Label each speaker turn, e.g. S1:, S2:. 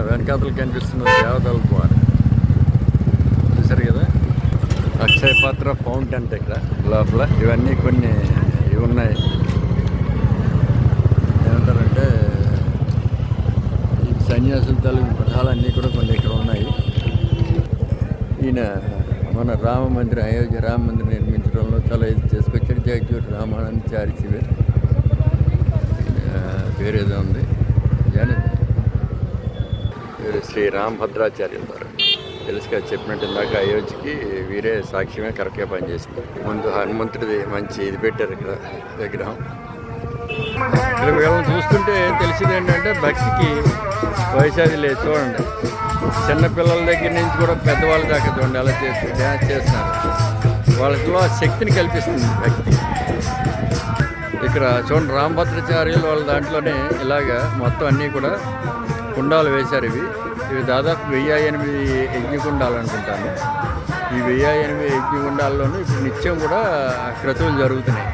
S1: వెనకాతలు కనిపిస్తున్న దేవతల ద్వారా. చూసారు కదా? అక్షయ పాత్ర ఫౌంటైన్ ఇక్కడ లోపల. ఇవన్నీ కొన్ని ఇవి ఉన్నాయి. ఏమంటారంటే ఈ సన్యాసుల తాలూకు పటాలన్నీ కూడా కొన్ని ఇక్కడ ఉన్నాయి. ఈయన మన రామ మందిరం అయోధ్య రామ మందిరం నిర్మించడంలో చాలా ఇది చేసుకొచ్చాడు జగజ్యోతి రామానంద్ చారిచి పేరేదో ఉంది. వీరు శ్రీ రామభద్రాచార్యుల వారు తెలుసుగా చెప్పినట్టు ఇందాక అయోధ్యకి వీరే సాక్ష్యమే కరెక్ట్గా పనిచేసింది. ముందు హనుమంతుడిది మంచి ఇది పెట్టారు ఇక్కడ విగ్రహం. ఇక్కడ వీళ్ళని చూస్తుంటే తెలిసింది ఏంటంటే భక్తికి వయసాది లేదు చూడండి. చిన్నపిల్లల దగ్గర నుంచి కూడా పెద్దవాళ్ళ దాకా చూడండి అలా చేస్తూ డ్యాన్స్ చేస్తున్నారు. వాళ్ళలో ఆ శక్తిని కల్పిస్తుంది భక్తి. ఇక్కడ చూడండి రామభద్రాచార్యులు వాళ్ళ దాంట్లోనే ఇలాగా మొత్తం అన్నీ కూడా కుండాలు వేశారు ఇవి. ఇవి దాదాపు వెయ్యి ఎనిమిది యజ్ఞకుండాలు అనుకుంటాను. ఈ వెయ్యి ఎనిమిది యజ్ఞకుండాల్లోనూ ఇప్పుడు నిత్యం కూడా క్రతువులు జరుగుతున్నాయి.